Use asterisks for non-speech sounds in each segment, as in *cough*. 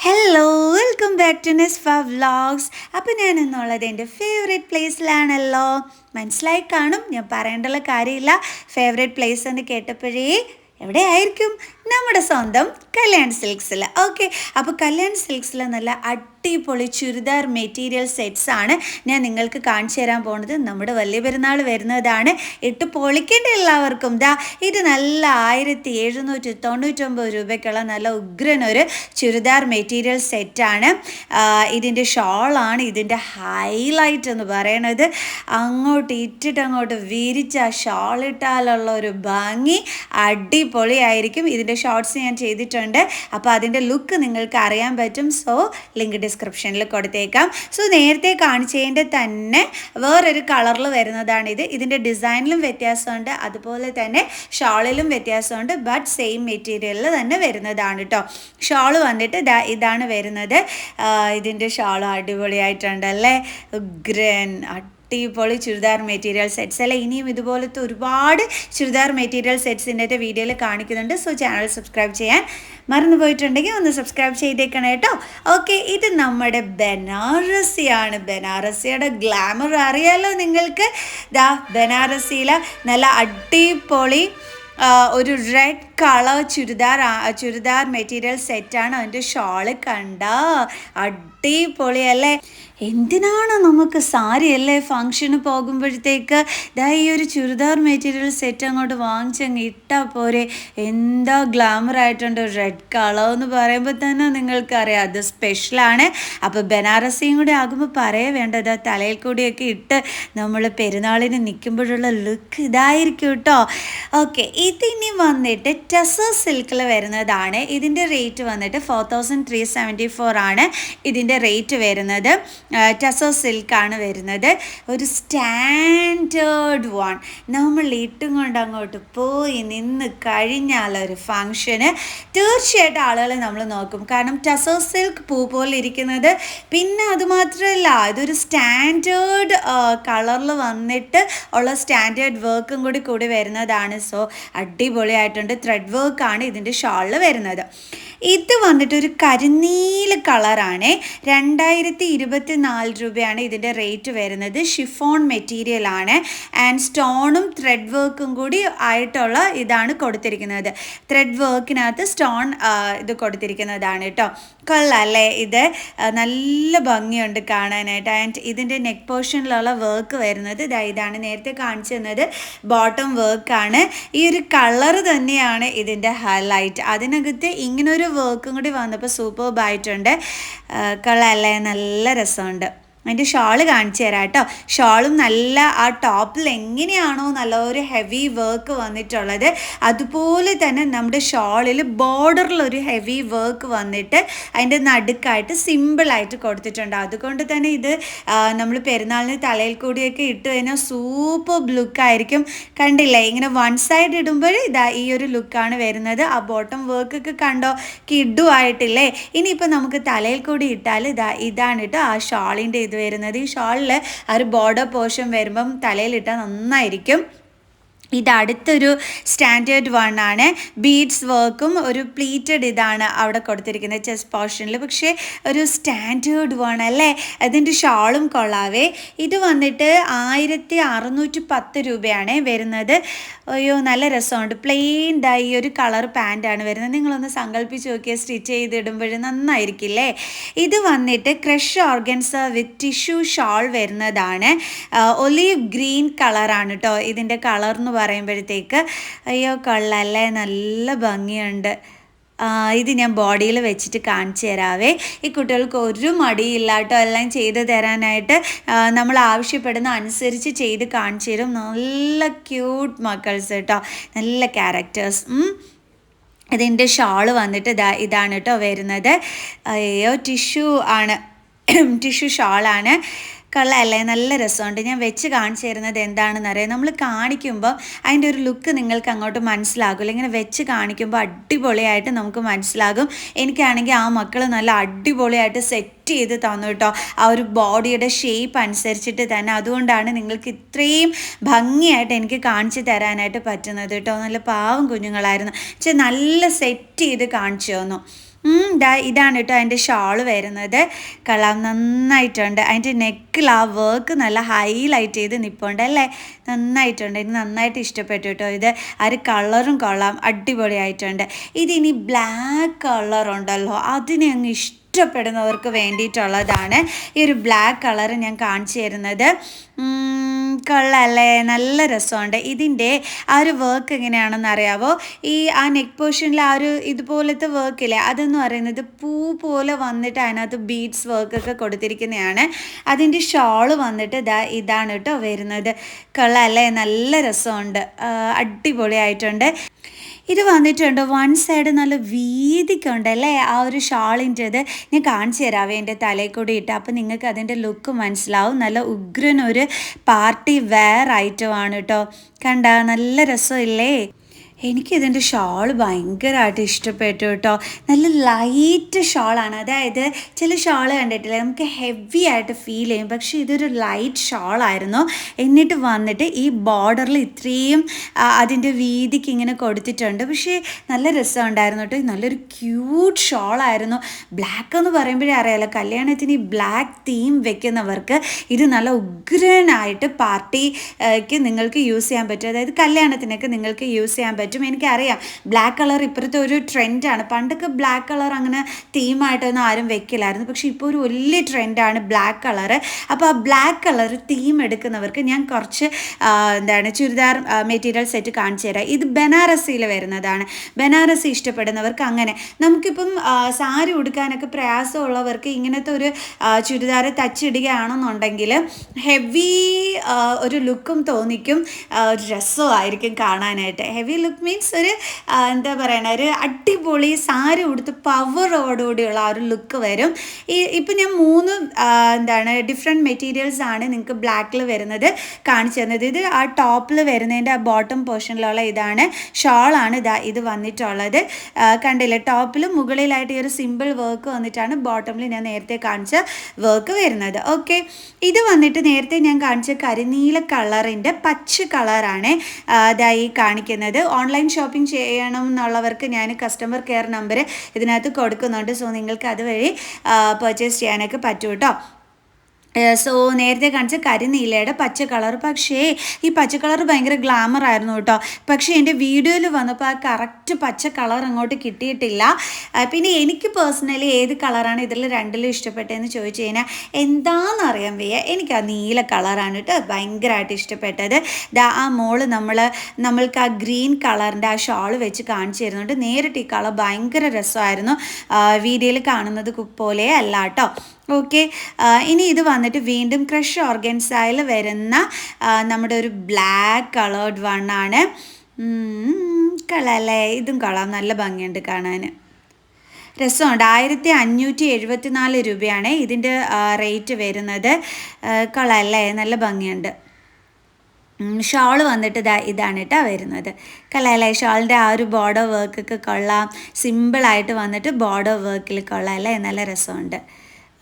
Hello welcome back to Nesfa vlogs അപ്പോൾ ഞാൻ എന്നുള്ളത് എന്റെ ഫേവറേറ്റ് പ്ലേസിലാണല്ലോ മനസ്സിലായി കാണും? ഞാൻ പറയേണ്ടുള്ള കാര്യമില്ല. ഫേവറേറ്റ് പ്ലേസ് എന്ന് കേട്ടപ്പോഴേ എവിടെ ആയിരിക്കും? നമ്മുടെ സ്വന്തം കല്യാൺ സിൽക്സിൽ ഓക്കെ അപ്പോൾ കല്യാൺ സിൽക്സിൽ നല്ല അടിപൊളി ചുരിദാർ മെറ്റീരിയൽ സെറ്റ്സ് ആണ് ഞാൻ നിങ്ങൾക്ക് കാണിച്ചു തരാൻ പോകുന്നത് നമ്മുടെ വലിയ പെരുന്നാൾ വരുന്നതാണ്. ഇട്ട് പൊളിക്കേണ്ട എല്ലാവർക്കും ദാ ഇത് നല്ല ആയിരത്തി എഴുന്നൂറ്റി തൊണ്ണൂറ്റൊമ്പത് രൂപയ്ക്കുള്ള നല്ല ഉഗ്രൻ ഒരു ചുരിദാർ മെറ്റീരിയൽ സെറ്റാണ് ഇതിന്റെ ഷോളാണ് ഇതിന്റെ ഹൈലൈറ്റ് എന്ന് പറയണത്. അങ്ങോട്ട് ഇട്ടിട്ട് അങ്ങോട്ട് വിരിച്ച ഷോൾ ഇട്ടാലുള്ള ഒരു ഭംഗി അടിപൊളിയായിരിക്കും ഇതിന്റെ ഷോർട്സ് ഞാൻ ചെയ്തിട്ടുണ്ട്. അപ്പോൾ അതിന്റെ ലുക്ക് നിങ്ങൾക്ക് അറിയാൻ പറ്റും. സോ ലിങ്ക് ഡിസ്ക്രിപ്ഷനിൽ കൊടുത്തേക്കാം. സോ നേരത്തെ കാണിച്ചതിന്റെ തന്നെ വേറൊരു കളറിൽ വരുന്നതാണിത്. ഇതിന്റെ ഡിസൈനിലും വ്യത്യാസമുണ്ട്. അതുപോലെ തന്നെ ഷാളിലും വ്യത്യാസമുണ്ട്. ബട്ട് സെയിം മെറ്റീരിയലിൽ തന്നെ വരുന്നതാണ് കേട്ടോ ഷാൾ വന്നിട്ട് ഇതാണ് വരുന്നത്. ഇതിന്റെ ഷോൾ അടിപൊളിയായിട്ടുണ്ടല്ലേ ഉഗ്രൻ അടിപൊളി ചുരിദാർ മെറ്റീരിയൽ സെറ്റ്സ് അല്ലെ ഇനിയും ഇതുപോലത്തെ ഒരുപാട് ചുരിദാർ മെറ്റീരിയൽ സെറ്റ്സിന്റെ വീഡിയോയിൽ കാണിക്കുന്നുണ്ട്. സോ ചാനൽ സബ്സ്ക്രൈബ് ചെയ്യാൻ മറന്നു പോയിട്ടുണ്ടെങ്കിൽ ഒന്ന് സബ്സ്ക്രൈബ് ചെയ്തേക്കണം കേട്ടോ. ഓക്കെ ഇത് നമ്മുടെ ബനാറസിയാണ്. ബനാറസിയുടെ ഗ്ലാമർ അറിയാലോ നിങ്ങൾക്ക്? ദാ ബനാറസിയിലെ നല്ല അടിപൊളി ഒരു red colour churidar churidar material സെറ്റാണ് അതിന്റെ ഷോൾ കണ്ട? അടിപൊളി അല്ലേ എന്തിനാണ് നമുക്ക് സാരി അല്ലേ ഫങ്ഷന് പോകുമ്പോഴത്തേക്ക്? ദാ ഈ ഒരു ചുരിദാർ മെറ്റീരിയൽ സെറ്റ് അങ്ങോട്ട് വാങ്ങിച്ചങ്ങ് ഇട്ടാൽ പോരെ. എന്താ ഗ്ലാമർ ആയിട്ടുണ്ട്. റെഡ് കളർ എന്ന് പറയുമ്പോൾ തന്നെ നിങ്ങൾക്കറിയാം. അത് സ്പെഷ്യലാണ് അപ്പോൾ ബനാറസിയും കൂടി ആകുമ്പോൾ പറയേ വേണ്ടത് തലയിൽ കൂടിയൊക്കെ ഇട്ട് നമ്മൾ പെരുന്നാളിന് നിൽക്കുമ്പോഴുള്ള ലുക്ക് ഇതായിരിക്കും കേട്ടോ ഓക്കെ ഇതിനി വന്നിട്ട് ടെസർ സിൽക്കിൽ വരുന്നതാണ്. ഇതിന്റെ റേറ്റ് വന്നിട്ട് four thousand three seventy four ആണ് ഇതിന്റെ റേറ്റ് വരുന്നത്. ടെസോ സിൽക്കാണ് വരുന്നത്. ഒരു സ്റ്റാൻഡേർഡ് വൺ. നമ്മൾ ഇട്ടും കൊണ്ട് അങ്ങോട്ട് പോയി നിന്ന് കഴിഞ്ഞാൽ ഒരു ഫങ്ഷന് തീർച്ചയായിട്ടും ആളുകളെ നമ്മൾ നോക്കും. കാരണം ടെസോ സിൽക്ക് പൂ പോലെ ഇരിക്കുന്നത്. പിന്നെ അതുമാത്രമല്ല ഇതൊരു സ്റ്റാൻഡേർഡ് കളറിൽ വന്നിട്ട് ഉള്ള സ്റ്റാൻഡേർഡ് വർക്കും കൂടി കൂടി വരുന്നതാണ്. സോ അടിപൊളിയായിട്ടുണ്ട്. ത്രെഡ് വർക്കാണ് ഇതിന്റെ ഷാളിൽ വരുന്നത്. ഇത് വന്നിട്ട് ഒരു കരിനീല കളറാണ്. രണ്ടായിരത്തി ഇരുപത്തി നാല് രൂപയാണ് ഇതിന്റെ റേറ്റ് വരുന്നത്. ഷിഫോൺ മെറ്റീരിയൽ ആണ്. ആൻഡ് സ്റ്റോണും ത്രെഡ് വർക്കും കൂടി ആയിട്ടുള്ള ഇതാണ് കൊടുത്തിരിക്കുന്നത്. ത്രെഡ് വർക്കിനകത്ത് സ്റ്റോൺ ഇത് കൊടുത്തിരിക്കുന്നതാണ് കേട്ടോ. കൊള്ളാല്ലേ ഇത്? നല്ല ഭംഗിയുണ്ട് കാണാനായിട്ട്. ആൻഡ് ഇതിന്റെ നെക്ക് പോർഷനിലുള്ള വർക്ക് വരുന്നത് ഇതാ ഇതാണ്. നേരത്തെ കാണിച്ചു തന്നത് ബോട്ടം വർക്കാണ് ഈ ഒരു കളർ തന്നെയാണ് ഇതിന്റെ ഹൈലൈറ്റ് അതിനകത്ത് ഇങ്ങനൊരു വർക്കും കൂടി വന്നപ്പോൾ സൂപ്പർബായിട്ടുണ്ട് കൊള്ളാല്ലേ നല്ല രസമുണ്ട്. അതിന്റെ ഷാൾ കാണിച്ചു തരാം കേട്ടോ. ഷാളും നല്ല ആ ടോപ്പിൽ എങ്ങനെയാണോ നല്ല ഒരു ഹെവി വർക്ക് വന്നിട്ടുള്ളത്. അതുപോലെ തന്നെ നമ്മുടെ ഷാളിൽ ബോർഡറിൽ ഒരു ഹെവി വർക്ക് വന്നിട്ട് അതിന്റെ നടുക്കായിട്ട് സിമ്പിളായിട്ട് കൊടുത്തിട്ടുണ്ട്. അതുകൊണ്ട് തന്നെ ഇത് നമ്മൾ പെരുന്നാളിന് തലയിൽ കൂടിയൊക്കെ ഇട്ട് കഴിഞ്ഞാൽ സൂപ്പർ ലുക്കായിരിക്കും കണ്ടില്ലേ? ഇങ്ങനെ വൺ സൈഡ് ഇടുമ്പോൾ ഇതാ ഈ ഒരു ലുക്കാണ് വരുന്നത്. ആ ബോട്ടം വർക്കൊക്കെ കണ്ടോ? കിഡു ആയിട്ടില്ലേ ഇനിയിപ്പോൾ നമുക്ക് തലയിൽ കൂടി ഇട്ടാൽ ഇതാ ഇതാണ് കേട്ടോ ആ ഷാളിന്റെ ഇത് വരുന്നത്. ഈ ഷാളിൽ ആ ഒരു ബോർഡർ പോർഷൻ വരുമ്പം തലയിലിട്ടാൽ നന്നായിരിക്കും. ഇത് അടുത്തൊരു സ്റ്റാൻഡേർഡ് വൺ ആണ്. ബീഡ്സ് വർക്കും ഒരു പ്ലീറ്റഡ് ഇതാണ് അവിടെ കൊടുത്തിരിക്കുന്നത് ചെസ് പോർഷനിൽ പക്ഷേ ഒരു സ്റ്റാൻഡേർഡ് വൺ അല്ലേ? അതിന്റെ ഷാളും കൊള്ളാവേ. ഇത് വന്നിട്ട് ആയിരത്തി അറുന്നൂറ്റി പത്ത് രൂപയാണ് വരുന്നത്. അയ്യോ നല്ല രസമുണ്ട്. പ്ലെയിൻ ഡൈ ഒരു കളർ പാന്റാണ് വരുന്നത്. നിങ്ങളൊന്ന് സങ്കല്പിച്ച് നോക്കിയാൽ സ്റ്റിച്ച് ചെയ്തിടുമ്പോൾ നന്നായിരിക്കില്ലേ? ഇത് വന്നിട്ട് crush organza with tissue shawl വരുന്നതാണ്. ഒലീവ് ഗ്രീൻ കളറാണ് കേട്ടോ ഇതിന്റെ കളർ എന്ന് പറയുമ്പോഴത്തേക്ക് അയ്യോ കൊള്ളല്ലേ നല്ല ഭംഗിയുണ്ട്. ഇത് ഞാൻ ബോഡിയിൽ വെച്ചിട്ട് കാണിച്ചു തരാവേ. ഈ കുട്ടികൾക്ക് ഒരു മടിയില്ല കേട്ടോ. എല്ലാം ചെയ്ത് തരാനായിട്ട് നമ്മൾ ആവശ്യപ്പെടുന്ന അനുസരിച്ച് ചെയ്ത് കാണിച്ചു തരും. നല്ല ക്യൂട്ട് മക്കൾസ് കേട്ടോ. നല്ല ക്യാരക്ടേഴ്സ്. ഇതിന്റെ ഷാൾ വന്നിട്ട് ഇതാ ഇതാണ് കേട്ടോ വരുന്നത്. അയ്യോ ടിഷ്യൂ ആണ്. *clears throat* ടിഷ്യൂ ഷാളാണ്. കൊള്ളാമല്ലേ നല്ല രസമുണ്ട്. ഞാൻ വെച്ച് കാണിച്ചു തരുന്നത് എന്താണെന്ന് അറിയാം? നമ്മൾ കാണിക്കുമ്പോൾ അതിന്റെ ഒരു ലുക്ക് നിങ്ങൾക്ക് അങ്ങോട്ട് മനസ്സിലാകില്ല ഇങ്ങനെ വെച്ച് കാണിക്കുമ്പോൾ അടിപൊളിയായിട്ട് നമുക്ക് മനസ്സിലാകും. എനിക്കാണെങ്കിൽ ആ മക്കൾ നല്ല അടിപൊളിയായിട്ട് സെറ്റ് ചെയ്ത് തന്നു കേട്ടോ. ആ ഒരു ബോഡിയുടെ ഷേപ്പ് അനുസരിച്ചിട്ട് തന്നെ. അതുകൊണ്ടാണ് നിങ്ങൾക്ക് ഇത്രയും ഭംഗിയായിട്ട് എനിക്ക് കാണിച്ചു തരാനായിട്ട് പറ്റുന്നത് കേട്ടോ. നല്ല പാവം കുഞ്ഞുങ്ങളായിരുന്നു. പക്ഷെ നല്ല സെറ്റ് ചെയ്ത് കാണിച്ചു തന്നു. ഇതാണ് കേട്ടോ അതിന്റെ ഷാൾ വരുന്നത്. കളർ നന്നായിട്ടുണ്ട്. അതിന്റെ നെക്കിൽ ആ വർക്ക് നല്ല ഹൈലൈറ്റ് ചെയ്ത് നിൽപ്പുണ്ട് അല്ലേ? നന്നായിട്ടുണ്ട്. എനിക്ക് നന്നായിട്ട് ഇഷ്ടപ്പെട്ടു കേട്ടോ ഇത്. ആ ഒരു കളറും കൊള്ളാം. അടിപൊളിയായിട്ടുണ്ട്. ഇതിനി ബ്ലാക്ക് കളറുണ്ടല്ലോ അതിനെ അങ്ങ് ഇഷ്ടപ്പെടുന്നവർക്ക് വേണ്ടിയിട്ടുള്ളതാണ് ഈ ഒരു ബ്ലാക്ക് കളർ ഞാൻ കാണിച്ചു തരുന്നത്. കൊള്ളല്ലേ? നല്ല രസമുണ്ട്. ഇതിന്റെ ആ ഒരു വർക്ക് എങ്ങനെയാണെന്ന് അറിയാവോ? ഈ ആ നെക്ക് പോർഷനിൽ ആ ഒരു ഇതുപോലത്തെ വർക്കില്ലേ അതെന്ന് പറയുന്നത് പൂ പോലെ വന്നിട്ട് അതിനകത്ത് ബീഡ്സ് വർക്കൊക്കെ കൊടുത്തിരിക്കുന്നതാണ്. അതിന്റെ ഷോൾ വന്നിട്ട് ഇതാ ഇതാണ് കേട്ടോ വരുന്നത്. കൊള്ളല്ലേ? നല്ല രസമുണ്ട്. അടിപൊളിയായിട്ടുണ്ട്. ഇത് വന്നിട്ടുണ്ട് വൺ സൈഡ് നല്ല വീതിക്കുണ്ട് അല്ലേ? ആ ഒരു ഷാളിന്റെത് ഞാൻ കാണിച്ചു തരാവേ എന്റെ തലയിൽ കൂടി ഇട്ട് അപ്പോൾ നിങ്ങൾക്ക് അതിന്റെ ലുക്ക് മനസ്സിലാവും. നല്ല ഉഗ്രനൊരു പാർട്ടി വെയർ ഐറ്റമാണ് കേട്ടോ കണ്ട നല്ല രസമില്ലേ? എനിക്കിതിന്റെ ഷാൾ ഭയങ്കരമായിട്ട് ഇഷ്ടപ്പെട്ടു കേട്ടോ. നല്ല ലൈറ്റ് ഷാളാണ്. അതായത് ചില ഷാൾ കണ്ടിട്ടില്ലേ? നമുക്ക് ഹെവി ആയിട്ട് ഫീൽ ചെയ്യും. പക്ഷേ ഇതൊരു ലൈറ്റ് ഷാളായിരുന്നു. എന്നിട്ട് വന്നിട്ട് ഈ ബോർഡറിൽ ഇത്രയും അതിന്റെ വീതിക്ക് ഇങ്ങനെ കൊടുത്തിട്ടുണ്ട്. പക്ഷേ നല്ല രസമുണ്ടായിരുന്നു കേട്ടോ. നല്ലൊരു ക്യൂട്ട് ഷാളായിരുന്നു. ബ്ലാക്ക് എന്ന് പറയുമ്പോഴേ അറിയാലോ കല്യാണത്തിന് ഈ ബ്ലാക്ക് തീം വെക്കുന്നവർക്ക് ഇത് നല്ല ഉഗ്രനായിട്ട് പാർട്ടിക്ക് നിങ്ങൾക്ക് യൂസ് ചെയ്യാൻ പറ്റും. അതായത് കല്യാണത്തിനൊക്കെ നിങ്ങൾക്ക് യൂസ് ചെയ്യാൻ പറ്റും. എനിക്കറിയാം. ബ്ലാക്ക് കളർ ഇപ്പോഴത്തെ ഒരു ട്രെൻഡാണ് പണ്ടൊക്കെ ബ്ലാക്ക് കളർ അങ്ങനെ തീമായിട്ടൊന്നും ആരും വെക്കില്ലായിരുന്നു. പക്ഷേ ഇപ്പോൾ ഒരു വലിയ ട്രെൻഡാണ് ബ്ലാക്ക് കളർ അപ്പോൾ ആ ബ്ലാക്ക് കളർ തീം എടുക്കുന്നവർക്ക് ഞാൻ കുറച്ച് എന്താണ് ചുരിദാർ മെറ്റീരിയൽ സെറ്റ് കാണിച്ചു തരാം. ഇത് ബനാറസിയിൽ വരുന്നതാണ്. ബനാറസി ഇഷ്ടപ്പെടുന്നവർക്ക് അങ്ങനെ. നമുക്കിപ്പം സാരി ഉടുക്കാനൊക്കെ പ്രയാസമുള്ളവർക്ക് ഇങ്ങനത്തെ ഒരു ചുരിദാർ തച്ചിടുകയാണെന്നുണ്ടെങ്കിൽ ഹെവി ഒരു ലുക്കും തോന്നിക്കും. രസമായിരിക്കും കാണാനായിട്ട്. ഹെവി ലുക്ക് മീൻസ് ഒരു എന്താ പറയണ ഒരു അടിപൊളി സാരി ഉടുത്ത് പവറോടുകൂടിയുള്ള ആ ഒരു ലുക്ക് വരും. ഈ ഇപ്പം ഞാൻ മൂന്ന് എന്താണ് ഡിഫറെന്റ് മെറ്റീരിയൽസ് ആണ് നിങ്ങൾക്ക് ബ്ലാക്കിൽ വരുന്നത് കാണിച്ചു തരുന്നത് ഇത് ആ ടോപ്പിൽ വരുന്നതിന്റെ ആ ബോട്ടം പോർഷനിലുള്ള ഇതാണ്. ഷോളാണ് ഇതാ ഇത് വന്നിട്ടുള്ളത്. കണ്ടില്ല ടോപ്പിൽ മുകളിലായിട്ട് ഈ ഒരു സിമ്പിൾ വർക്ക് വന്നിട്ടാണ് ബോട്ടമിൽ ഞാൻ നേരത്തെ കാണിച്ച വർക്ക് വരുന്നത്. ഓക്കെ ഇത് വന്നിട്ട് നേരത്തെ ഞാൻ കാണിച്ച കരിനീല കളറിന്റെ പച്ച കളറാണ് ഇതായി കാണിക്കുന്നത്. ഓൺലൈൻ ഷോപ്പിംഗ് ചെയ്യണം എന്നുള്ളവർക്ക് ഞാൻ കസ്റ്റമർ കെയർ നമ്പർ ഇതിനകത്ത് കൊടുക്കുന്നുണ്ട്. സോ നിങ്ങൾക്ക് അതുവഴി പർച്ചേസ് ചെയ്യാനൊക്കെ പറ്റും കേട്ടോ സോ നേരത്തെ കാണിച്ച കരിനീലയുടെ പച്ച കളർ പക്ഷേ ഈ പച്ച കളർ ഭയങ്കര ഗ്ലാമർ ആയിരുന്നു കേട്ടോ. പക്ഷേ എന്റെ വീഡിയോയിൽ വന്നപ്പോൾ ആ കറക്റ്റ് പച്ച കളർ അങ്ങോട്ട് കിട്ടിയിട്ടില്ല. പിന്നെ എനിക്ക് പേഴ്സണലി ഏത് കളറാണ് ഇതിൽ രണ്ടിലും ഇഷ്ടപ്പെട്ടതെന്ന് ചോദിച്ചു കഴിഞ്ഞാൽ എന്താണെന്ന് അറിയാൻ വയ്യ. എനിക്ക് ആ നീല കളറാണ് കേട്ടോ ഭയങ്കരമായിട്ട് ഇഷ്ടപ്പെട്ടത്. ദാ ആ മോൾ നമ്മൾ നമ്മൾക്ക് ആ ഗ്രീൻ കളറിന്റെ ആ ഷാൾ വെച്ച് കാണിച്ചു തരുന്നുണ്ട്. നേരിട്ട് ഈ കളർ ഭയങ്കര രസമായിരുന്നു. വീഡിയോയിൽ കാണുന്നത് പോലെ അല്ല കേട്ടോ. ഓക്കെ ഇനി ഇത് വന്നിട്ട് വീണ്ടും ക്രഷ് ഓർഗൻസായിൽ വരുന്ന നമ്മുടെ ഒരു ബ്ലാക്ക് കളേർഡ് വണ്ണാണ് കളല്ലേ ഇതും കളാം നല്ല ഭംഗിയുണ്ട് കാണാൻ. രസമുണ്ട്. ആയിരത്തി അഞ്ഞൂറ്റി എഴുപത്തിനാല് രൂപയാണ് ഇതിന്റെ റേറ്റ് വരുന്നത്. കളല്ലേ നല്ല ഭംഗിയുണ്ട്. ഷാൾ വന്നിട്ട് ഇതാ ഇതാണ് കേട്ടോ വരുന്നത്. കളയല്ലേ ഷാളിന്റെ ആ ഒരു ബോർഡർ വർക്കൊക്കെ കൊള്ളാം. സിമ്പിളായിട്ട് വന്നിട്ട് ബോർഡർ വർക്കിൽ കൊള്ളാം അല്ലേ? നല്ല രസമുണ്ട്.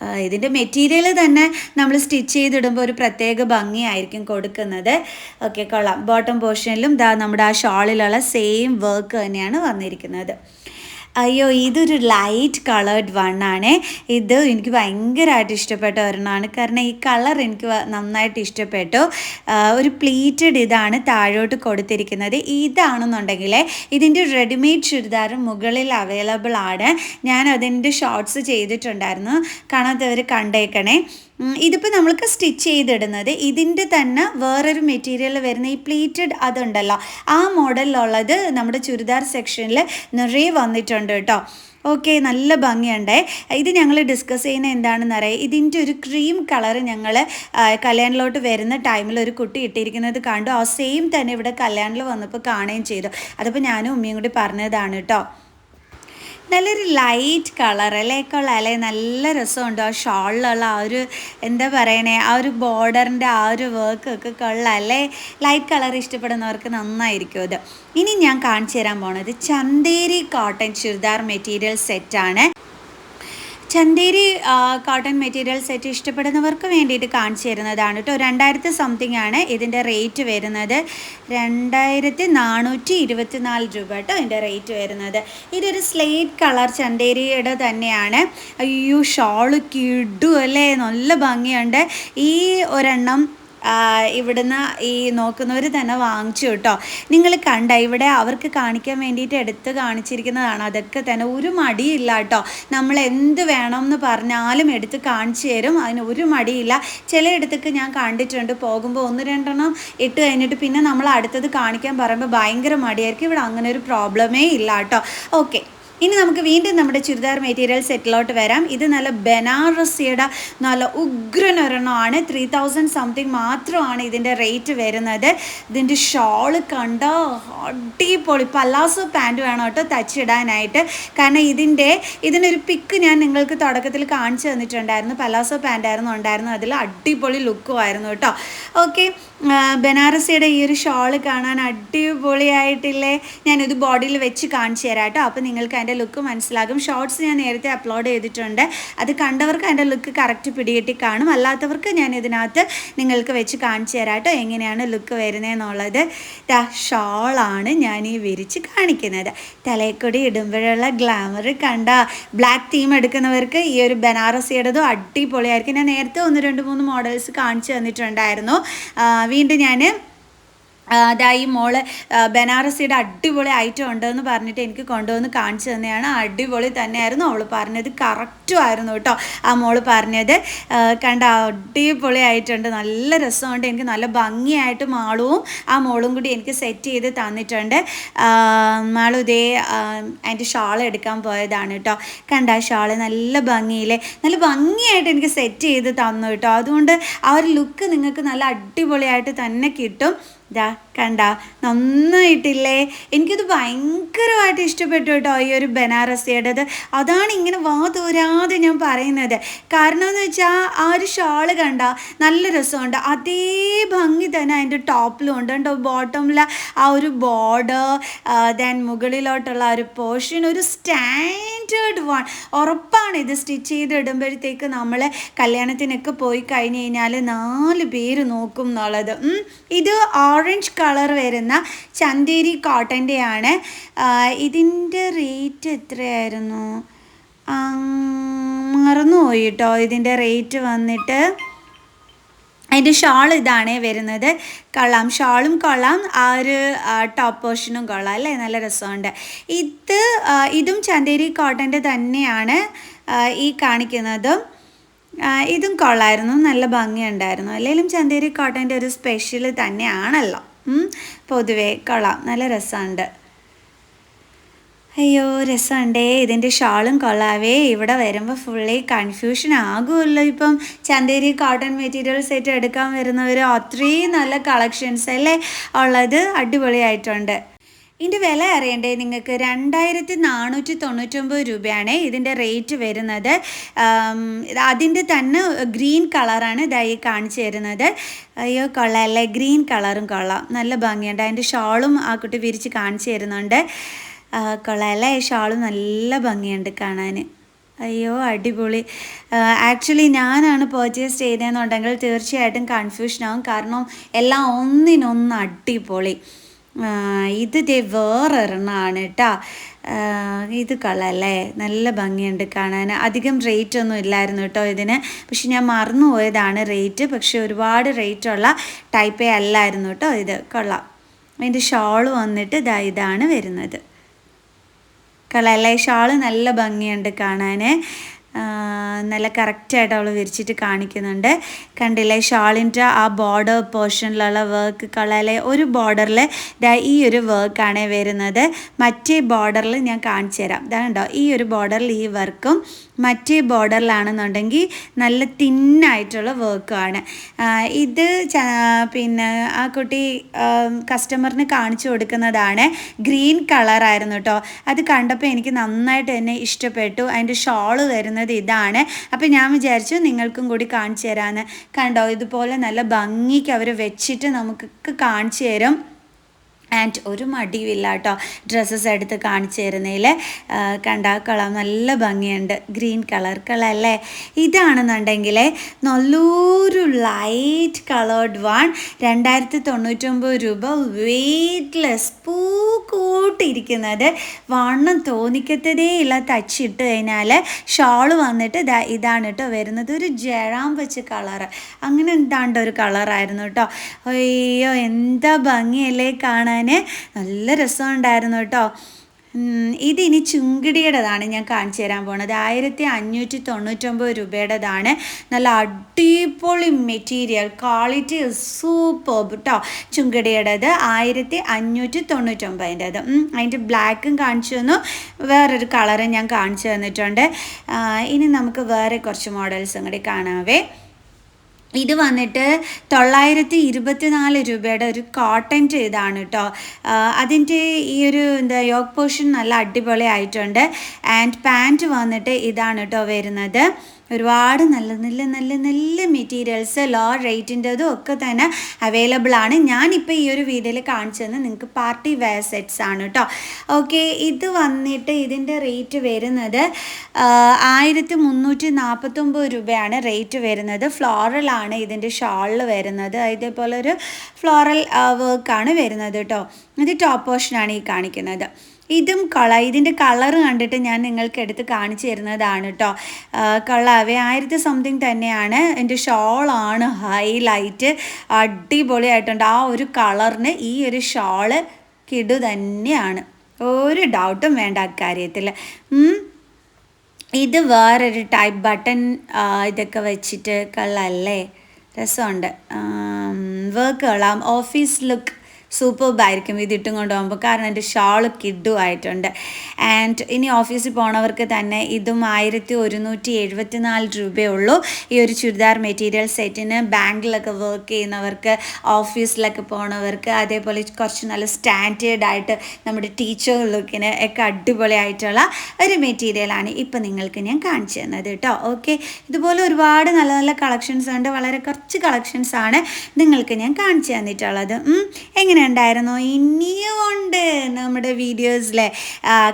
ഇതിന്റെ മെറ്റീരിയൽ തന്നെ നമ്മൾ സ്റ്റിച്ച് ചെയ്തിടുമ്പോൾ ഒരു പ്രത്യേക ഭംഗിയായിരിക്കും കൊടുക്കുന്നത്. ഓക്കെ കൊള്ളാം. ബോട്ടം പോർഷനിലും ദാ നമ്മുടെ ആ ഷാളിലുള്ള സെയിം വർക്ക് തന്നെയാണ് വന്നിരിക്കുന്നത്. അയ്യോ ഇതൊരു ലൈറ്റ് കളേർഡ് വൺ ആണ്. ഇത് എനിക്ക് ഭയങ്കരമായിട്ട് ഇഷ്ടപ്പെട്ട ഒരെണ്ണമാണ്. കാരണം ഈ കളർ എനിക്ക് നന്നായിട്ട് ഇഷ്ടപ്പെട്ടു. ഒരു പ്ലീറ്റഡ് ഇതാണ് താഴോട്ട് കൊടുത്തിരിക്കുന്നത്. ഇതാണെന്നുണ്ടെങ്കിൽ ഇതിന്റെ റെഡിമെയ്ഡ് ചുരിദാർ മുകളിൽ അവൈലബിൾ ആണ്. ഞാൻ അതിന്റെ ഷോർട്സ് ചെയ്തിട്ടുണ്ടായിരുന്നു. കാണാത്തവർ കണ്ടേക്കണേ. ഇതിപ്പോൾ നമ്മൾക്ക് സ്റ്റിച്ച് ചെയ്തിടുന്നത് ഇതിന്റെ തന്നെ വേറൊരു മെറ്റീരിയൽ വരുന്ന ഈ പ്ലീറ്റഡ് അതുണ്ടല്ലോ. ആ മോഡലിലുള്ളത് നമ്മുടെ ചുരിദാർ സെക്ഷനിൽ നിറയെ വന്നിട്ടുണ്ട് കേട്ടോ. ഓക്കെ നല്ല ഭംഗിയുണ്ട്. ഇത് ഞങ്ങൾ ഡിസ്കസ് ചെയ്യുന്ന എന്താണെന്ന് അറിയാം? ഇതിന്റെ ഒരു ക്രീം കളർ ഞങ്ങൾ കല്യാണിലോട്ട് വരുന്ന ടൈമിൽ ഒരു കുട്ടി ഇട്ടിരിക്കുന്നത് കണ്ടു. ആ സെയിം തന്നെ ഇവിടെ കല്യാണിൽ വന്നപ്പോൾ കാണുകയും ചെയ്തു. അതിപ്പോൾ ഞാനും ഉമ്മയും കൂടി പറഞ്ഞതാണ് കേട്ടോ. നല്ലൊരു ലൈറ്റ് കളർ അല്ലേ? കളർ അല്ലേ? നല്ല രസമുണ്ട്. ആ ഷോളിലുള്ള ആ ഒരു എന്താ പറയണേ? ആ ഒരു ബോർഡറിന്റെ ആ ഒരു വർക്ക് ഒക്കെ കൊള്ളാം അല്ലേ? ലൈറ്റ് കളർ ഇഷ്ടപ്പെടുന്നവർക്ക് നന്നായിരിക്കും ഇത് ഇനി ഞാൻ കാണിച്ചു തരാൻ പോണത് ചന്തേരി കോട്ടൺ ചുരിദാർ മെറ്റീരിയൽ സെറ്റാണ് ചന്തേരി കോട്ടൺ മെറ്റീരിയൽ സെറ്റ് ഇഷ്ടപ്പെടുന്നവർക്ക് വേണ്ടിയിട്ട് കാണിച്ചു തരുന്നതാണ് കേട്ടോ രണ്ടായിരത്തി സംതിങ് ആണ് ഇതിന്റെ റേറ്റ് വരുന്നത്. രണ്ടായിരത്തി നാനൂറ്റി ഇരുപത്തി നാല് രൂപ കേട്ടോ ഇതിന്റെ റേറ്റ് വരുന്നത്. ഇതൊരു സ്ലേറ്റ് കളർ ചന്തേരിയുടെ തന്നെയാണ്. അയ്യോ ഷോൾ കിടു അല്ലേ? നല്ല ഭംഗിയുണ്ട്. ഈ ഒരെണ്ണം ഇവിടുന്ന് ഈ നോക്കുന്നവർ തന്നെ വാങ്ങിച്ചു കേട്ടോ. നിങ്ങൾ കണ്ട ഇവിടെ അവർക്ക് കാണിക്കാൻ വേണ്ടിയിട്ട് എടുത്ത് കാണിച്ചിരിക്കുന്നതാണ്. അതൊക്കെ തന്നെ ഒരു മടിയില്ല കേട്ടോ. നമ്മൾ എന്ത് വേണമെന്ന് പറഞ്ഞാലും എടുത്ത് കാണിച്ചു തരും. അതിന് ഒരു മടിയില്ല. ചിലയിടത്തൊക്കെ ഞാൻ കണ്ടിട്ടുണ്ട്. പോകുമ്പോൾ ഒന്ന് രണ്ടെണ്ണം ഇട്ട് കഴിഞ്ഞിട്ട് പിന്നെ നമ്മൾ അടുത്തത് കാണിക്കാൻ പറയുമ്പോൾ ഭയങ്കര മടിയായിരിക്കും. ഇവിടെ അങ്ങനെ ഒരു പ്രോബ്ലമേ ഇല്ല കേട്ടോ. ഓക്കെ ഇനി നമുക്ക് വീണ്ടും നമ്മുടെ ചുരിദാർ മെറ്റീരിയൽ സെറ്റിലോട്ട് വരാം. ഇത് നല്ല ബനാറസിയുടെ നല്ല ഉഗ്രൻ ഒരെണ്ണമാണ് ത്രീ തൗസൻഡ് സംതിങ് മാത്രമാണ് ഇതിന്റെ റേറ്റ് വരുന്നത്. ഇതിന്റെ ഷോൾ കണ്ട? അടിപൊളി. പല്ലാസോ പാന്റ് വേണം കേട്ടോ തച്ചിടാനായിട്ട്. കാരണം ഇതിന്റെ ഇതിനൊരു പിക്ക് ഞാൻ നിങ്ങൾക്ക് തുടക്കത്തിൽ കാണിച്ചു തന്നിട്ടുണ്ടായിരുന്നു. പല്ലാസോ പാന്റായിരുന്നു ഉണ്ടായിരുന്നു അതിൽ അടിപൊളി ലുക്കും ആയിരുന്നു കേട്ടോ. ഓക്കെ ബനാറസിയുടെ ഈ ഒരു ഷോൾ കാണാൻ അടിപൊളിയായിട്ടില്ലേ? ഞാനിത് ബോഡിയിൽ വെച്ച് കാണിച്ചു തരാം കേട്ടോ. അപ്പോൾ നിങ്ങൾക്ക് അതിന്റെ ലുക്ക് മനസ്സിലാകും. ഷോർട്സ് ഞാൻ നേരത്തെ അപ്ലോഡ് ചെയ്തിട്ടുണ്ട്. അത് കണ്ടവർക്ക് എന്റെ ലുക്ക് കറക്റ്റ് പിടികിട്ടി കാണും. അല്ലാത്തവർക്ക് ഞാൻ ഇതിനകത്ത് നിങ്ങൾക്ക് വെച്ച് കാണിച്ചു തരാട്ടോ. എങ്ങനെയാണ് ലുക്ക് വരുന്നതെന്നുള്ളത്. ദാ ഷോളാണ് ഞാൻ ഈ വിരിച്ച് കാണിക്കുന്നത്. തലയിൽക്കൂടി ഇടുമ്പോഴുള്ള ഗ്ലാമർ കണ്ട ബ്ലാക്ക് തീം എടുക്കുന്നവർക്ക് ഈ ഒരു ബനാറസിയുടേതും അടിപൊളിയായിരിക്കും. ഞാൻ നേരത്തെ ഒന്ന് രണ്ട് മൂന്ന് മോഡൽസ് കാണിച്ചു തന്നിട്ടുണ്ടായിരുന്നു. വീണ്ടും ഞാൻ അതാ ഈ മോൾ ബനാറസിയുടെ അടിപൊളി ഐറ്റം ഉണ്ടെന്ന് പറഞ്ഞിട്ട് എനിക്ക് കൊണ്ടുവന്ന് കാണിച്ചു തന്നെയാണ്. അടിപൊളി തന്നെയായിരുന്നു അവൾ പറഞ്ഞത്. കറക്റ്റും ആയിരുന്നു കേട്ടോ ആ മോൾ പറഞ്ഞത്. കണ്ട അടിപൊളി ആയിട്ടുണ്ട് നല്ല രസമുണ്ട്. എനിക്ക് നല്ല ഭംഗിയായിട്ട് മാളവും ആ മോളും കൂടി എനിക്ക് സെറ്റ് ചെയ്ത് തന്നിട്ടുണ്ട്. മാളു ഇതേ അതിന്റെ ഷാൾ എടുക്കാൻ പോയതാണ് കേട്ടോ. കണ്ട ആ ഷാൾ നല്ല ഭംഗിയിലെ നല്ല ഭംഗിയായിട്ട് എനിക്ക് സെറ്റ് ചെയ്ത് തന്നു കേട്ടോ. അതുകൊണ്ട് ആ ഒരു ലുക്ക് നിങ്ങൾക്ക് നല്ല അടിപൊളിയായിട്ട് തന്നെ കിട്ടും. ഇതാ കണ്ട നന്നായിട്ടില്ലേ? എനിക്കിത് ഭയങ്കരമായിട്ട് ഇഷ്ടപ്പെട്ടു കേട്ടോ ഈ ഒരു ബനാറസിയുടേത്. അതാണ് ഇങ്ങനെ വാ തോരാതെ ഞാൻ പറയുന്നത്. കാരണം എന്ന് വെച്ചാൽ ആ ഒരു ഷാൾ കണ്ട നല്ല രസമുണ്ട്. അതേ ഭംഗി തന്നെ അതിന്റെ ടോപ്പിലും ഉണ്ട് കേട്ടോ. ബോട്ടമിൽ ആ ഒരു ബോർഡർ ദെൻ മുകളിലോട്ടുള്ള ആ ഒരു പോർഷൻ ഒരു സ്റ്റാൻഡേർഡ് വൺ ഉറപ്പാണ് ഇത് സ്റ്റിച്ച് ചെയ്ത് ഇടുമ്പോഴത്തേക്ക് നമ്മൾ കല്യാണത്തിനൊക്കെ പോയി കഴിഞ്ഞ് കഴിഞ്ഞാൽ നാല് പേര് നോക്കും എന്നുള്ളത്. ഇത് ഓറഞ്ച് കളർ വരുന്ന ചന്തേരി കോട്ടന്റെ ആണ് ഇതിന്റെ റേറ്റ് എത്രയായിരുന്നു? മറന്നുപോയി കേട്ടോ ഇതിന്റെ റേറ്റ് വന്നിട്ട്. അതിന്റെ ഷാൾ ഇതാണ് വരുന്നത്. കൊള്ളാം. ഷാളും കൊള്ളാം. ആ ഒരു ടോപ്പ് പോർഷനും കൊള്ളാം അല്ലേ? നല്ല രസമുണ്ട്. ഇത് ഇതും ചന്തേരി കോട്ടന്റെ തന്നെയാണ് ഈ കാണിക്കുന്നതും. ഇതും കൊള്ളായിരുന്നു. നല്ല ഭംഗിയുണ്ടായിരുന്നു. അല്ലെങ്കിലും ചന്തേരി കോട്ടന്റെ ഒരു സ്പെഷ്യൽ തന്നെയാണല്ലോ. പൊതുവേ കൊള്ളാം. നല്ല രസമുണ്ട്. അയ്യോ രസമുണ്ടേ ഇതിന്റെ ഷാളും കൊള്ളാവേ. ഇവിടെ വരുമ്പോൾ ഫുള്ളി കൺഫ്യൂഷൻ ആകുമല്ലോ ഇപ്പം ചന്തേരി കോട്ടൺ മെറ്റീരിയൽ സെറ്റ് എടുക്കാൻ വരുന്നവർ അത്രയും നല്ല കളക്ഷൻസ് അല്ലേ? ഉള്ളത് അടിപൊളിയായിട്ടുണ്ട്. ഇതിന്റെ വില അറിയണ്ടേ? നിങ്ങൾക്ക് രണ്ടായിരത്തി നാനൂറ്റി തൊണ്ണൂറ്റൊമ്പത് രൂപയാണ് ഇതിന്റെ റേറ്റ് വരുന്നത്. അതിന്റെ തന്നെ ഗ്രീൻ കളറാണ് ഇതായി കാണിച്ചു തരുന്നത്. അയ്യോ കൊള്ളാം അല്ലേ? ഗ്രീൻ കളറും കൊള്ളാം. നല്ല ഭംഗിയുണ്ട്. അതിന്റെ ഷാളും ആ കുട്ടി വിരിച്ച് കാണിച്ചു തരുന്നുണ്ട്. ആ, കൊള്ളാം അല്ലേ ഷാളും നല്ല ഭംഗിയുണ്ട് കാണാൻ അയ്യോ അടിപൊളി. ആക്ച്വലി ഞാനാണ് പർച്ചേസ് ചെയ്തതെന്നുണ്ടെങ്കിൽ തീർച്ചയായിട്ടും കൺഫ്യൂഷനാവും കാരണം എല്ലാം ഒന്നിനൊന്ന് അടിപൊളി. ഇത് ദേ വേറൊരെണ്ണമാണ് കേട്ടോ ഇത് കളല്ലേ നല്ല ഭംഗിയുണ്ട് കാണാൻ അധികം റേറ്റ് ഒന്നും ഇല്ലായിരുന്നു കേട്ടോ ഇതിന്. പക്ഷെ ഞാൻ മറന്നുപോയതാണ് റേറ്റ് പക്ഷെ ഒരുപാട് റേറ്റുള്ള ടൈപ്പേ അല്ലായിരുന്നു കേട്ടോ ഇത്. കൊള്ളാം. അതിന്റെ ഷോൾ വന്നിട്ട് ഇതാ ഇതാണ് വരുന്നത്. കളല്ലേ ഷാൾ നല്ല ഭംഗിയുണ്ട് കാണാൻ നല്ല കറക്റ്റായിട്ട് അവൾ വിരിച്ചിട്ട് കാണിക്കുന്നുണ്ട്. കണ്ടില്ലേ ഷാളിന്റെ ആ ബോർഡർ പോർഷനിലുള്ള വർക്ക് കളയിലെ ഒരു ബോർഡറിൽ ഈ ഒരു വർക്കാണ് വരുന്നത്. മറ്റേ ബോർഡറിൽ ഞാൻ കാണിച്ചു തരാം. ഇതാണ്ടോ ഈ ഒരു ബോർഡറിൽ ഈ വർക്കും മറ്റേ ബോർഡറിലാണെന്നുണ്ടെങ്കിൽ നല്ല തിന്നായിട്ടുള്ള വർക്കാണ് ഇത് പിന്നെ ആ കുട്ടി കസ്റ്റമറിന് കാണിച്ചു കൊടുക്കുന്നതാണ്. ഗ്രീൻ കളറായിരുന്നു കേട്ടോ അത് കണ്ടപ്പോൾ എനിക്ക് നന്നായിട്ട് തന്നെ ഇഷ്ടപ്പെട്ടു. അതിന്റെ ഷോൾ വരുന്നത് ഇതാണ്. അപ്പോൾ ഞാൻ വിചാരിച്ചു നിങ്ങൾക്കും കൂടി കാണിച്ചു തരാമെന്ന് കണ്ടോ ഇതുപോലെ നല്ല ഭംഗിക്ക് അവർ വെച്ചിട്ട് നമുക്ക് കാണിച്ചു തരും. ആൻഡ് ഒരു മടിയുമില്ല കേട്ടോ ഡ്രസ്സസ് എടുത്ത് കാണിച്ചു തരുന്നതിൽ കണ്ട കളർ നല്ല ഭംഗിയുണ്ട്. ഗ്രീൻ കളർ അല്ലേ ഇതാണെന്നുണ്ടെങ്കിൽ നല്ലൊരു ലൈറ്റ് കളേർഡ് വൺ രണ്ടായിരത്തി തൊണ്ണൂറ്റൊമ്പത് രൂപ വെയ്റ്റ്ലെസ് പൂ കൂട്ടിയിരിക്കുന്നത് വണ്ണം തോന്നിക്കത്തതേ ഇല്ല. തച്ചിട്ട് കഴിഞ്ഞാൽ ഷോൾ വന്നിട്ട് ഇതാ ഇതാണ് കേട്ടോ വരുന്നത്. ഒരു ജഴാൻ വെച്ച് കളറ്. അങ്ങനെ എന്താണ്ട് ഒരു കളറായിരുന്നു കേട്ടോ അയ്യോ എന്താ ഭംഗിയല്ലേ കാണാൻ? നല്ല രസമുണ്ടായിരുന്നു കേട്ടോ. ഇതിനി ചുങ്കിടിയുടേതാണ് ഞാൻ കാണിച്ചു തരാൻ പോണത്. ആയിരത്തി അഞ്ഞൂറ്റി തൊണ്ണൂറ്റൊമ്പത് രൂപയുടേതാണ്. നല്ല അടിപൊളി മെറ്റീരിയൽ. ക്വാളിറ്റി സൂപ്പർ കേട്ടോ ചുങ്കിടിയുടേത്. ആയിരത്തി അഞ്ഞൂറ്റി തൊണ്ണൂറ്റൊമ്പതിന്റെത്. അതിന്റെ ബ്ലാക്കും കാണിച്ചു തന്നു. വേറൊരു കളറും ഞാൻ കാണിച്ചു തന്നിട്ടുണ്ട്. ഇനി നമുക്ക് വേറെ കുറച്ച് മോഡൽസും കൂടി കാണാവേ. ഇത് വന്നിട്ട് തൊള്ളായിരത്തി ഇരുപത്തിനാല് രൂപയുടെ ഒരു കോട്ടൺ ചെയ്താണ് കേട്ടോ അതിന്റെ ഈ ഒരു എന്താ യോഗ് പോർഷൻ നല്ല അടിപൊളി ആയിട്ടുണ്ട് ആൻഡ് പാന്റ് വന്നിട്ട് ഇതാണ് കേട്ടോ വരുന്നത്. ഒരുപാട് നല്ല നല്ല നല്ല നല്ല മെറ്റീരിയൽസ് ലോ റേറ്റിന്റെതും ഒക്കെ തന്നെ അവൈലബിൾ ആണ്. ഞാനിപ്പോൾ ഈ ഒരു വീഡിയോയിൽ കാണിച്ചു തന്നെ നിങ്ങൾക്ക് പാർട്ടി വെയർ സെറ്റ്സ് ആണ് കേട്ടോ ഓക്കെ ഇത് വന്നിട്ട് ഇതിന്റെ റേറ്റ് വരുന്നത് ആയിരത്തി മുന്നൂറ്റി നാൽപ്പത്തൊമ്പത് രൂപയാണ് റേറ്റ് വരുന്നത്. ഫ്ലോറലാണ് ഇതിന്റെ ഷാളിൽ വരുന്നത്. ഇതേപോലെ ഒരു ഫ്ലോറൽ വർക്കാണ് വരുന്നത് കേട്ടോ ഇത് ടോപ്പ് പോർഷനാണ് ഈ കാണിക്കുന്നത്. ഇതും കള ഇതിന്റെ കളർ കണ്ടിട്ട് ഞാൻ നിങ്ങൾക്ക് എടുത്ത് കാണിച്ചു തരുന്നതാണ് കേട്ടോ കളവേ ആയിരത്തി സംതിങ് തന്നെയാണ്. എന്റെ ഷോളാണ് ഹൈലൈറ്റ് അടിപൊളിയായിട്ടുണ്ട്. ആ ഒരു കളറിന് ഈ ഒരു ഷോൾ കിടു തന്നെയാണ്. ഒരു ഡൗട്ടും വേണ്ട അക്കാര്യത്തിൽ. ഇത് വേറൊരു ടൈപ്പ് ബട്ടൺ ഇതൊക്കെ വെച്ചിട്ട് കള്ളല്ലേ രസമുണ്ട്. വർക്ക് കളാം ഓഫീസ് ലുക്ക് സൂപ്പർബായിരിക്കും ഇതിട്ടും കൊണ്ടുപോകുമ്പോൾ കാരണം എന്റെ ഷാൾ കിഡുമായിട്ടുണ്ട് ആൻഡ് ഇനി ഓഫീസിൽ പോണവർക്ക് തന്നെ ഇതും ആയിരത്തി ഒരുന്നൂറ്റി എഴുപത്തി നാല് ഉള്ളൂ ഈ ഒരു ചുരിദാർ മെറ്റീരിയൽ സെറ്റിന് ബാങ്കിലൊക്കെ വർക്ക് ചെയ്യുന്നവർക്ക് ഓഫീസിലൊക്കെ പോണവർക്ക് അതേപോലെ കുറച്ച് നല്ല സ്റ്റാൻഡേർഡ് ആയിട്ട് നമ്മുടെ ടീച്ചർ ലുക്കിന് ഒക്കെ അടിപൊളിയായിട്ടുള്ള ഒരു മെറ്റീരിയലാണ് ഇപ്പം നിങ്ങൾക്ക് ഞാൻ കാണിച്ചു തന്നത് കേട്ടോ ഓക്കെ ഇതുപോലെ ഒരുപാട് നല്ല നല്ല കളക്ഷൻസ് ഉണ്ട്. വളരെ കുറച്ച് കളക്ഷൻസ് ആണ് നിങ്ങൾക്ക് ഞാൻ കാണിച്ചു തന്നിട്ടുള്ളത്. ഉം. എങ്ങനെ ഉണ്ടായിരുന്നു ഇനിയും ഉണ്ട് നമ്മുടെ വീഡിയോസിലെ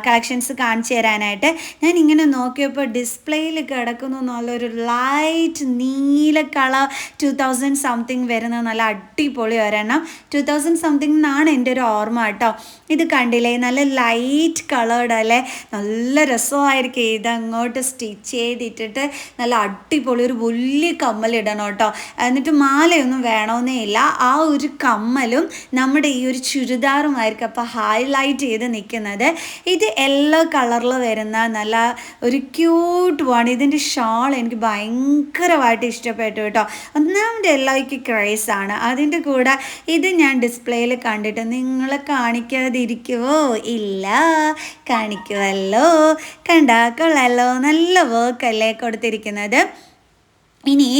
കളക്ഷൻസ് കാണിച്ചു തരാനായിട്ട്. ഞാൻ ഇങ്ങനെ നോക്കിയപ്പോൾ ഡിസ്പ്ലേയിൽ കിടക്കുന്നു നല്ലൊരു ലൈറ്റ് നീല കളർ ടു തൗസൻഡ് സംതിങ് വരുന്ന നല്ല അടിപൊളി ഒരെണ്ണം. ടു തൗസൻഡ് സംതിങ് എന്നാണ് എന്റെ ഒരു ഓർമ്മ കേട്ടോ. ഇത് കണ്ടില്ലേ? നല്ല ലൈറ്റ് കളേർഡ് അല്ലേ? നല്ല രസമായിരിക്കും അങ്ങോട്ട് സ്റ്റിച്ച് ചെയ്തിട്ടിട്ട് നല്ല അടിപൊളി ഒരു വലിയ കമ്മലിടണം കേട്ടോ. എന്നിട്ട് മാലയൊന്നും വേണമെന്നേ ഇല്ല. ആ ഒരു കമ്മലും നമ്മുടെ ഈ ഒരു ചുരിദാറുമായിരിക്കും അപ്പോൾ ഹൈലൈറ്റ് ചെയ്ത് നിൽക്കുന്നത്. ഇത് യെല്ലോ കളറിൽ വരുന്ന നല്ല ഒരു ക്യൂട്ട് വൺ ഇതിന്റെ ഷാൾ എനിക്ക് ഭയങ്കരമായിട്ട് ഇഷ്ടപ്പെട്ടു കേട്ടോ. ഒന്നാമത് ക്രൈസ് ആണ്. അതിന്റെ കൂടെ ഇത് ഞാൻ ഡിസ്പ്ലേയിൽ കണ്ടിട്ട് നിങ്ങളെ കാണിക്കാതിരിക്കുവോ? ഇല്ല. കാണിക്കുമല്ലോ കണ്ടാക്കളല്ലോ നല്ല വർക്കല്ലേ കൊടുത്തിരിക്കുന്നത്. ഇനി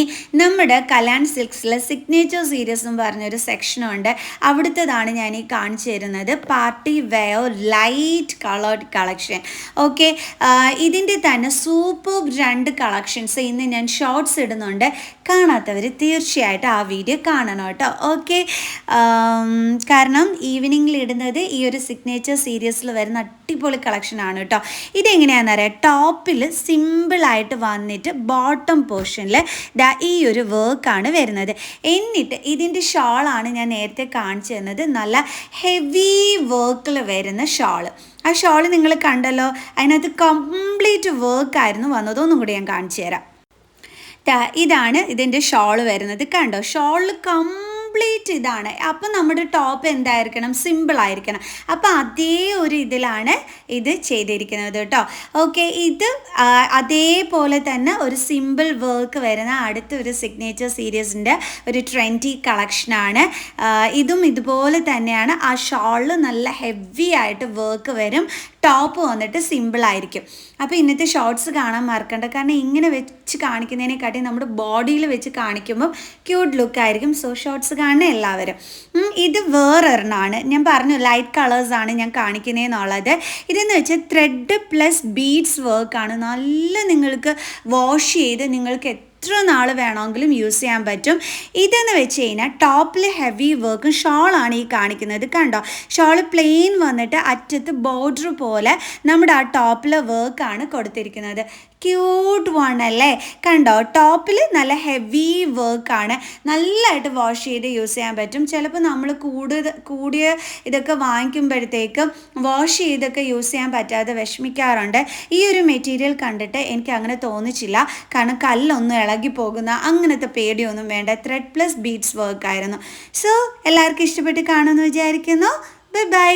നമ്മുടെ കലാൻ സിൽക്സിലെ സിഗ്നേച്ചർ സീരീസ് എന്ന് പറഞ്ഞൊരു സെക്ഷനുണ്ട് അവിടുത്തേതാണ് ഞാൻ ഈ കാണിച്ചു തരുന്നത്. Party wear light coloured collection okay ഇതിന്റെ തന്നെ സൂപ്പർ രണ്ട് കളക്ഷൻസ് ഇന്ന് ഞാൻ ഷോർട്ട്സ് ഇടുന്നുണ്ട്. കാണാത്തവർ തീർച്ചയായിട്ടും ആ വീഡിയോ കാണണം കേട്ടോ. ഓക്കെ കാരണം ഈവനിങ്ങിൽ ഇടുന്നത് ഈ ഒരു സിഗ്നേച്ചർ സീരീസിൽ വരുന്ന അടിപൊളി കളക്ഷനാണ് കേട്ടോ. ഇതെങ്ങനെയാണെന്നറിയാം ടോപ്പിൽ സിമ്പിളായിട്ട് വന്നിട്ട് ബോട്ടം പോർഷനിൽ ദാ ഈ ഒരു വർക്കാണ് വരുന്നത്. എന്നിട്ട് ഇതിന്റെ ഷോളാണ് ഞാൻ നേരത്തെ കാണിച്ചു തന്നത്. നല്ല ഹെവി വർക്കിൽ വരുന്ന ഷോൾ ആ ഷോൾ നിങ്ങൾ കണ്ടല്ലോ? അതിനകത്ത് കംപ്ലീറ്റ് വർക്കായിരുന്നു വന്നത് ഒന്നും കൂടി ഞാൻ കാണിച്ചു തരാം. ഇതാണ് ഇതിന്റെ ഷോൾ വരുന്നത്. കണ്ടോ? ഷോളിൽ കംപ്ലീറ്റ് ഇതാണ്. അപ്പം നമ്മുടെ ടോപ്പ് എന്തായിരിക്കണം? സിമ്പിൾ ആയിരിക്കണം. അപ്പം അതേ ഒരു ഇതിലാണ് ഇത് ചെയ്തിരിക്കുന്നത് കേട്ടോ. ഓക്കെ ഇത് അതേപോലെ തന്നെ ഒരു സിമ്പിൾ വർക്ക് വരുന്ന അടുത്ത ഒരു സിഗ്നേച്ചർ സീരീസിന്റെ ഒരു ട്രെൻഡി കളക്ഷനാണ്. ഇതും ഇതുപോലെ തന്നെയാണ്. ആ ഷോളിൽ നല്ല ഹെവി ആയിട്ട് വർക്ക് വരും. ടോപ്പ് വന്നിട്ട് സിമ്പിൾ ആയിരിക്കും. അപ്പോൾ ഇന്നത്തെ ഷോർട്സ് കാണാൻ മറക്കണ്ട. കാരണം ഇങ്ങനെ വെച്ച് കാണിക്കുന്നതിനെക്കാട്ടി നമ്മുടെ ബോഡിയിൽ വെച്ച് കാണിക്കുമ്പം ക്യൂട്ട് ലുക്ക് ആയിരിക്കും. സോ ഷോർട്സ് കാണുന്ന എല്ലാവരും. ഇത് വേറൊരെണ്ണമാണ്. ഞാൻ പറഞ്ഞു ലൈറ്റ് കളേഴ്സാണ് ഞാൻ കാണിക്കുന്നതെന്നുള്ളത് ഇതെന്ന് വെച്ചാൽ ത്രെഡ് പ്ലസ് ബീഡ്സ് വർക്കാണ് നല്ല നിങ്ങൾക്ക് വാഷ് ചെയ്ത് നിങ്ങൾക്ക് എത്ര നാൾ വേണമെങ്കിലും യൂസ് ചെയ്യാൻ പറ്റും. ഇതെന്ന് വെച്ച് കഴിഞ്ഞാൽ ടോപ്പിൽ ഹെവി വർക്കും ഷോളാണ് ഈ കാണിക്കുന്നത് കണ്ടോ? ഷോൾ പ്ലെയിൻ വന്നിട്ട് അറ്റത്ത് ബോർഡർ പോലെ നമ്മുടെ ആ ടോപ്പിലെ വർക്കാണ് കൊടുത്തിരിക്കുന്നത്. ക്യൂട്ട് വൺ അല്ലേ? കണ്ടോ? ടോപ്പിൽ നല്ല ഹെവി വർക്കാണ് നല്ലതായിട്ട് വാഷ് ചെയ്ത് യൂസ് ചെയ്യാൻ പറ്റും. ചിലപ്പോൾ നമ്മൾ കൂടുതൽ കൂടിയ ഇതൊക്കെ വാങ്ങിക്കുമ്പോഴത്തേക്കും വാഷ് ചെയ്തൊക്കെ യൂസ് ചെയ്യാൻ പറ്റാതെ വിഷമിക്കാറുണ്ട്. ഈ ഒരു മെറ്റീരിയൽ കണ്ടിട്ട് എനിക്ക് അങ്ങനെ തോന്നിച്ചില്ല. കാരണം കല്ലൊന്നും ഇളകി പോകുന്ന അങ്ങനത്തെ പേടിയൊന്നും വേണ്ട. ത്രെഡ് പ്ലസ് ബീഡ്സ് വർക്ക് ആയിരുന്നു. സോ എല്ലാവർക്കും ഇഷ്ടപ്പെട്ട് കാണുമെന്ന് വിചാരിക്കുന്നു. Bye bye